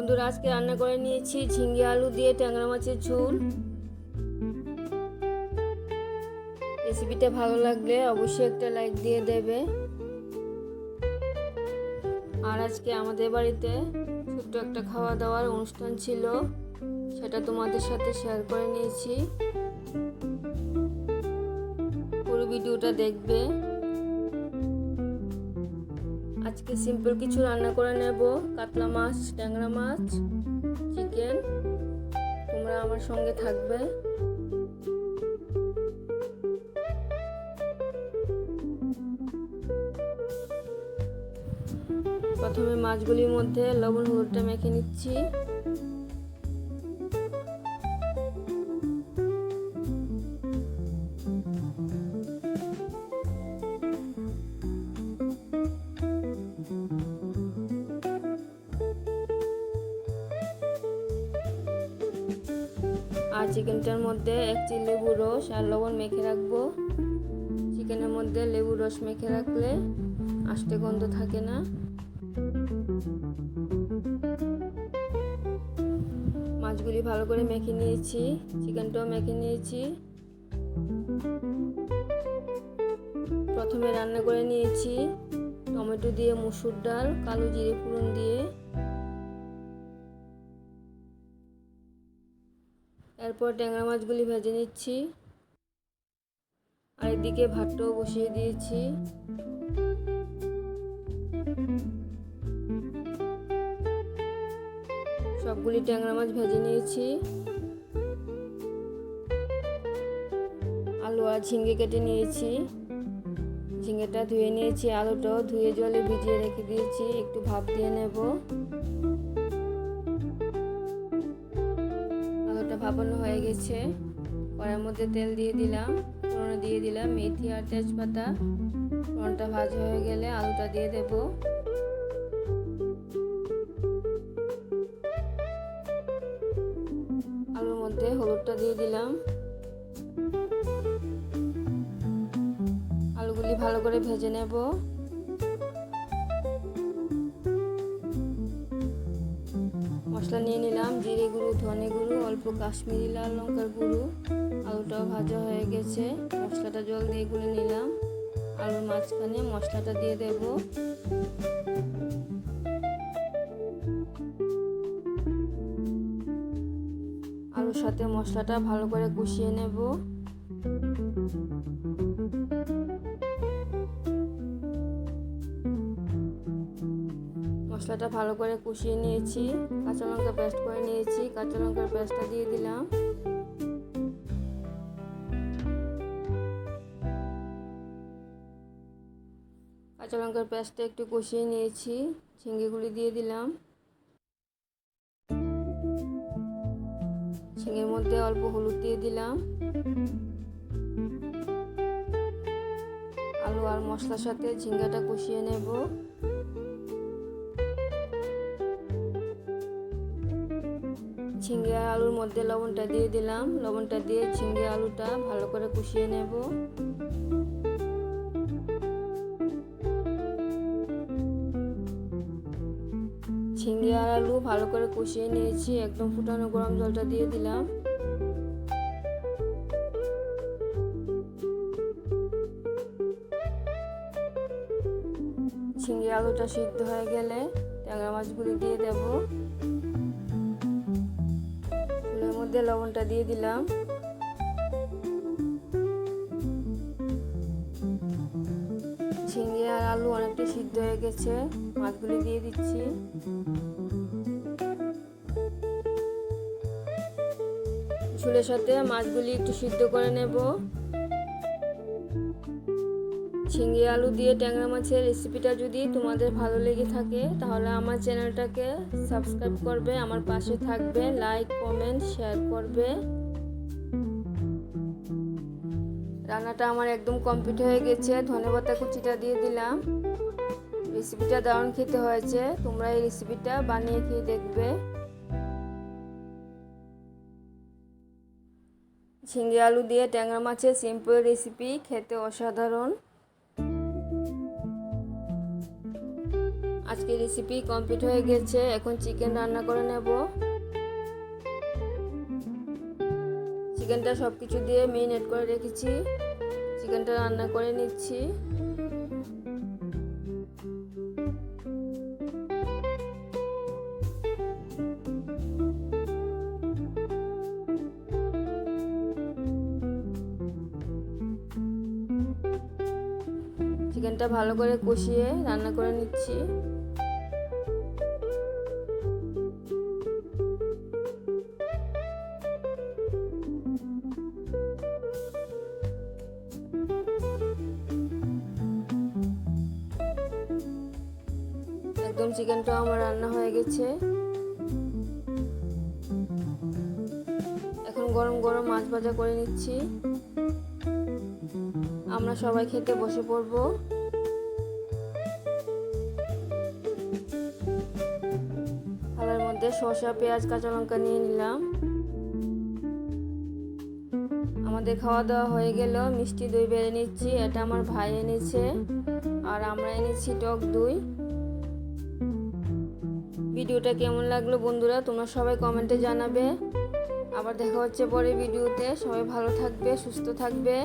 বন্ধুরা, আজকে রান্না করে নিয়েছি ঝিঙ্গে আলু দিয়ে ট্যাংরা মাছের ঝোল। রেসিপিটা ভালো লাগলে অবশ্যই একটা লাইক দিয়ে দেবে। আর আজকে আমাদের বাড়িতে ছোট্ট একটা খাওয়া দাওয়ার অনুষ্ঠান ছিল, সেটা তোমাদের সাথে শেয়ার করে নিয়েছি। পুরো ভিডিওটা দেখবে। আজকে সিম্পল কিছু রান্না করে নেব। কাতলা মাছ, ট্যাংরা মাছ, চিকেন। তোমরা আমার সঙ্গে থাকবে। প্রথমে মাছগুলির মধ্যে লবণ, হলুদটা মেখে নিচ্ছি। আর চিকেনটার মধ্যে এক চি লেবু রস আর লবণ মেখে রাখব। চিকেনের মধ্যে লেবু রস মেখে রাখলে আষ্টে গন্ধ থাকে না। মাছগুলি ভালো করে মেখে নিয়েছি, চিকেনটাও মেখে নিয়েছি। প্রথমে রান্না করে নিয়েছি টমেটো দিয়ে, মুসুর ডাল, কালো জিরে, ফোড়ন দিয়ে। এরপর ট্যাংরা মাছগুলি ভেজে নিচ্ছি। আর এদিকে ভাতটাও বসিয়ে দিয়েছি। সবগুলি ট্যাংরা মাছ ভেজে নিয়েছি। আলু আর ঝিঙ্গে কেটে নিয়েছি। ঝিঙ্গেটা ধুয়ে নিয়েছি, আলুটাও ধুয়ে জলে ভিজিয়ে রেখে দিয়েছি। একটু ভাপ দিয়ে নেব। ভাপানো হয়ে গেছে। কড়াইয়ের মধ্যে তেল দিয়ে দিলাম, ফোড়নে দিয়ে দিলাম মেথি আর তেজপাতা। ফোড়নটা ভাজা হয়ে গেলে আলুটা দিয়ে দেব। আলুর মধ্যে হলুদটা দিয়ে দিলাম। আলুগুলি ভালো করে ভেজে নেব। মশলা নিয়ে নিলাম, জিরে গুঁড়ো, ধনে গুঁড়ো, অল্প কাশ্মীরি লাল লঙ্কার গুঁড়ো। আলুটাও ভাজা হয়ে গেছে, মশলাটা জল দিয়ে গুলে নিলাম। আলুর মাঝখানে মশলাটা দিয়ে দেব। আলুর সাথে মশলাটা ভালো করে কষিয়ে নেব। মশলাটা ভালো করে কষিয়ে নিয়েছি, কাঁচা লঙ্কা পেস্ট করে নিয়েছি, কাঁচা লঙ্কার পেস্টটা দিয়ে দিলাম। কাঁচা লঙ্কার পেস্টটা একটু কষিয়ে নিয়েছি, ঝিঙ্গেগুলি দিয়ে দিলাম। ঝিঙের মধ্যে অল্প হলুদ দিয়ে দিলাম। আলু আর মশলার সাথে ঝিঙ্গাটা কষিয়ে নেব। আর আলুর মধ্যে লবণটা দিয়ে দিলাম। লবণটা দিয়ে ঝিঙ্গে আলুটা ভালো করে কষিয়ে নেব। ঝিঙ্গে আর আলু ভালো করে কষিয়ে নিয়েছি, একদম ফুটানো গরম জলটা দিয়ে দিলাম। ঝিঙ্গে আলুটা সিদ্ধ হয়ে গেলে ট্যাংরা মাছগুলি দিয়ে দেব। মধ্যে লবণটা দিয়ে দিলাম। ঝিঙে আর আলু অনেকটা সিদ্ধ হয়ে গেছে, মাছগুলি দিয়ে দিচ্ছি। ঝুলের সাথে মাছগুলি একটু সিদ্ধ করে নেব। ঝিঙ্গে আলু দিয়ে ট্যাংরা মাছের রেসিপিটা যদি তোমাদের ভালো লেগে থাকে, তাহলে আমার চ্যানেলটাকে সাবস্ক্রাইব করবে, আমার পাশে থাকবে লাইক কমেন্ট শেয়ার করবে। রান্নাটা আমার একদম কমপ্লিট হয়ে গেছে, ধনেপাতা কুচিটা দিয়ে দিলাম। রেসিপিটা দারুণ খেতে হয়েছে, তোমরা এই রেসিপিটা বানিয়ে খেয়ে দেখবে। ঝিঙ্গে আলু দিয়ে ট্যাংরা মাছের সিম্পল রেসিপি খেতে অসাধারণ। আজকে রেসিপি কমপ্লিট হয়ে গেছে, এখন চিকেন রান্না করে নেব। চিকেনটা সব কিছু দিয়ে মেরিনেট করে রেখেছি। চিকেনটা রান্না করে নিচ্ছি। চিকেনটা ভালো করে কষিয়ে রান্না করে নিচ্ছি। একদম চিকেনটাও আমার রান্না হয়ে গেছে। এখন গরম গরম মাছ ভাজা করে নিচ্ছি। আমরা সবাই খেতে বসে পড়ব। থালার মধ্যে শসা, পেঁয়াজ, কাঁচা লঙ্কা নিয়ে নিলাম। আমাদের খাওয়া দাওয়া হয়ে গেল। মিষ্টি দই বেড়ে নিচ্ছি, এটা আমার ভাই এনেছে। আর আমরা এনেছি টক দই। ভিডিওটা কেমন লাগল বন্ধুরা? তোমরা সবাই কমেন্টে জানাবে। আবার দেখা হচ্ছে পরে ভিডিওতে। সবাই ভালো থাকবে, সুস্থ থাকবে।